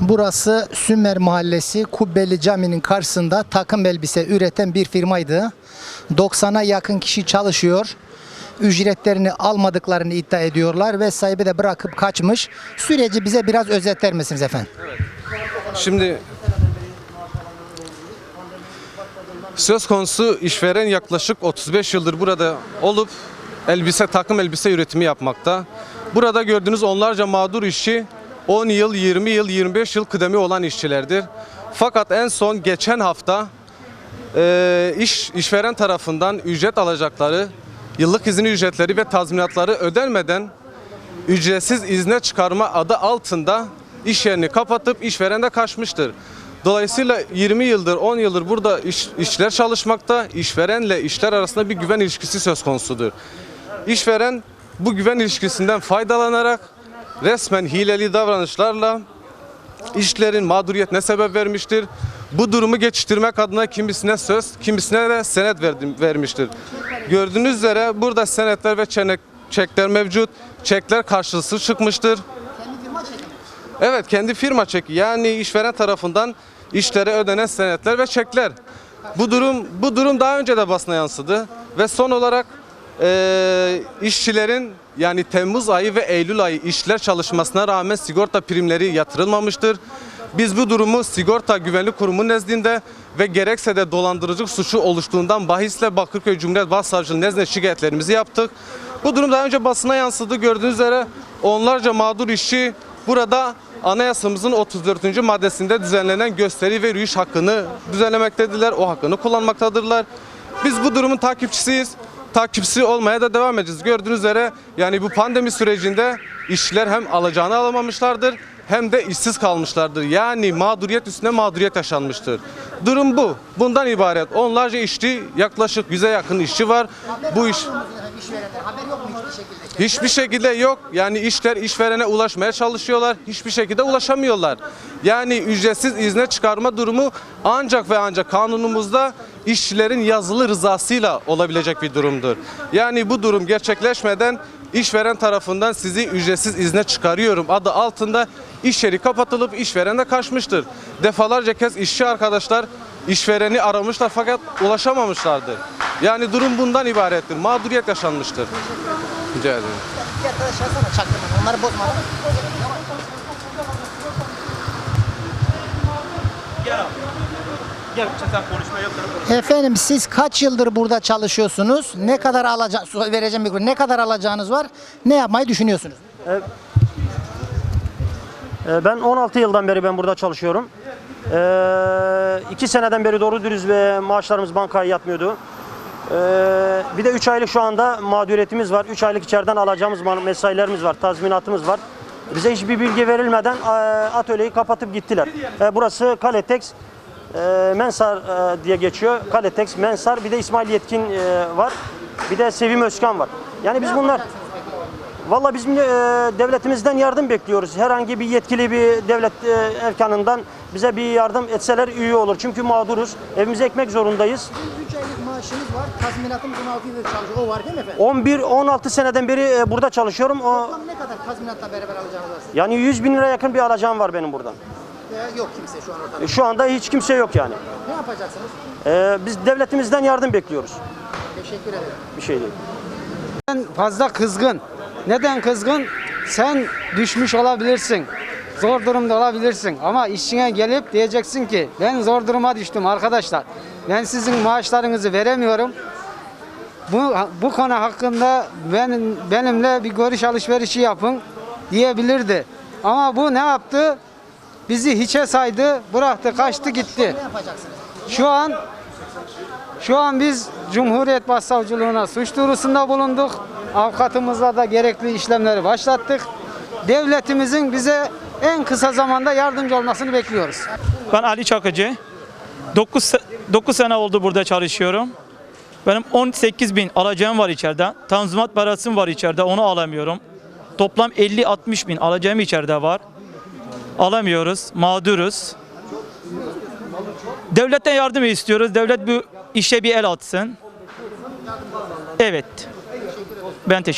Burası Sümer Mahallesi Kubbeli Cami'nin karşısında takım elbise üreten bir firmaydı. 90'a yakın kişi çalışıyor. Ücretlerini almadıklarını iddia ediyorlar ve sahibi de bırakıp kaçmış. Süreci bize biraz özetler misiniz efendim? Şimdi söz konusu işveren yaklaşık 35 yıldır burada olup elbise takım elbise üretimi yapmakta. Burada gördüğünüz onlarca mağdur işçi 10 yıl, 20 yıl, 25 yıl kıdemi olan işçilerdir. Fakat en son geçen hafta e, iş işveren tarafından ücret alacakları, yıllık izin ücretleri ve tazminatları ödenmeden ücretsiz izne çıkarma adı altında iş yerini kapatıp işveren de kaçmıştır. Dolayısıyla 20 yıldır 10 yıldır burada iş, işçiler çalışmakta. işverenle işler arasında bir güven ilişkisi söz konusudur. İşveren bu güven ilişkisinden faydalanarak resmen hileli davranışlarla işlerin mağduriyetine sebep vermiştir. Bu durumu geçiştirmek adına kimisine söz, kimisine de senet verdim, vermiştir. Gördüğünüz üzere burada senetler ve çenek, çekler mevcut. Çekler karşılıksız çıkmıştır. Evet kendi firma çeki yani işveren tarafından işlere ödenen senetler ve çekler. Bu durum bu durum daha önce de basına yansıdı ve son olarak eee, işçilerin yani Temmuz ayı ve Eylül ayı işler çalışmasına rağmen sigorta primleri yatırılmamıştır. Biz bu durumu Sigorta Güvenlik Kurumu nezdinde ve gerekse de dolandırıcılık suçu oluştuğundan bahisle Bakırköy Cumhuriyet Başsavcılığı nezdinde şikayetlerimizi yaptık. Bu durum daha önce basına yansıdı. Gördüğünüz üzere onlarca mağdur işçi burada anayasamızın 34. maddesinde düzenlenen gösteri ve yürüyüş hakkını düzenlemektediler. O hakkını kullanmaktadırlar. Biz bu durumun takipçisiyiz. Takipçisi olmaya da devam edeceğiz. Gördüğünüz üzere yani bu pandemi sürecinde işçiler hem alacağını alamamışlardır hem de işsiz kalmışlardır. Yani mağduriyet üstüne mağduriyet yaşanmıştır. Durum bu. Bundan ibaret. Onlarca işçi, yaklaşık 100'e yakın işçi var. Bu iş Hiçbir şekilde yok. Yani işler işverene ulaşmaya çalışıyorlar. Hiçbir şekilde ulaşamıyorlar. Yani ücretsiz izne çıkarma durumu ancak ve ancak kanunumuzda işçilerin yazılı rızasıyla olabilecek bir durumdur. Yani bu durum gerçekleşmeden işveren tarafından sizi ücretsiz izne çıkarıyorum adı altında iş yeri kapatılıp işveren de kaçmıştır. Defalarca kez işçi arkadaşlar işvereni aramışlar fakat ulaşamamışlardı. Yani durum bundan ibarettir. Mağduriyet yaşanmıştır. Rica ederim. Onları bozmadan. Gel sen konuşma yap. Efendim siz kaç yıldır burada çalışıyorsunuz? Ne kadar alaca vereceğim bir Ne kadar alacağınız var? Ne yapmayı düşünüyorsunuz? Ee, Ben 16 yıldan beri ben burada çalışıyorum. Ee, iki seneden beri doğru dürüst ve maaşlarımız bankaya yatmıyordu. Ee, bir de 3 aylık şu anda mağduriyetimiz var. 3 aylık içeriden alacağımız mesailerimiz var, tazminatımız var. Bize hiçbir bilgi verilmeden e, atölyeyi kapatıp gittiler. E, Burası Kaletex, e, Mensar e, diye geçiyor. Kaletex, Mensar, bir de İsmail Yetkin e, var. Bir de Sevim Özkan var. Yani biz bunlar... Valla biz e, devletimizden yardım bekliyoruz. Herhangi bir yetkili bir devlet e, erkanından bize bir yardım etseler iyi olur. Çünkü mağduruz. Evimize ekmek zorundayız. 3 aylık maaşınız var. Tazminatımız 16 yıldır çalışıyor. O var değil mi efendim? 11-16 seneden beri e, burada çalışıyorum. O, Toplam ne kadar tazminatla beraber alacağınız var? yani 100 bin lira yakın bir alacağım var benim buradan. Veya yok kimse şu an ortada. E, Şu anda hiç kimse yok yani. Ne yapacaksınız? E, biz devletimizden yardım bekliyoruz. Teşekkür ederim. Bir şey değil. fazla kızgın. Neden kızgın? Sen düşmüş olabilirsin. Zor durumda olabilirsin ama işine gelip diyeceksin ki ben zor duruma düştüm arkadaşlar. Ben sizin maaşlarınızı veremiyorum. Bu bu konu hakkında benim benimle bir görüş alışverişi yapın diyebilirdi. Ama bu ne yaptı? Bizi hiçe saydı, bıraktı, kaçtı gitti. Ne yapacaksınız? Şu an şu an biz Cumhuriyet Başsavcılığına suç duyurusunda bulunduk. Avukatımızla da gerekli işlemleri başlattık. Devletimizin bize en kısa zamanda yardımcı olmasını bekliyoruz. Ben Ali Çakıcı. 9, 9 sene oldu burada çalışıyorum. Benim 18 bin alacağım var içeride. Tanzimat parasım var içeride onu alamıyorum. Toplam 50-60 bin alacağım içeride var. Alamıyoruz, mağduruz. Devletten yardım istiyoruz. Devlet bu işe bir el atsın. Evet. Ben teşekkür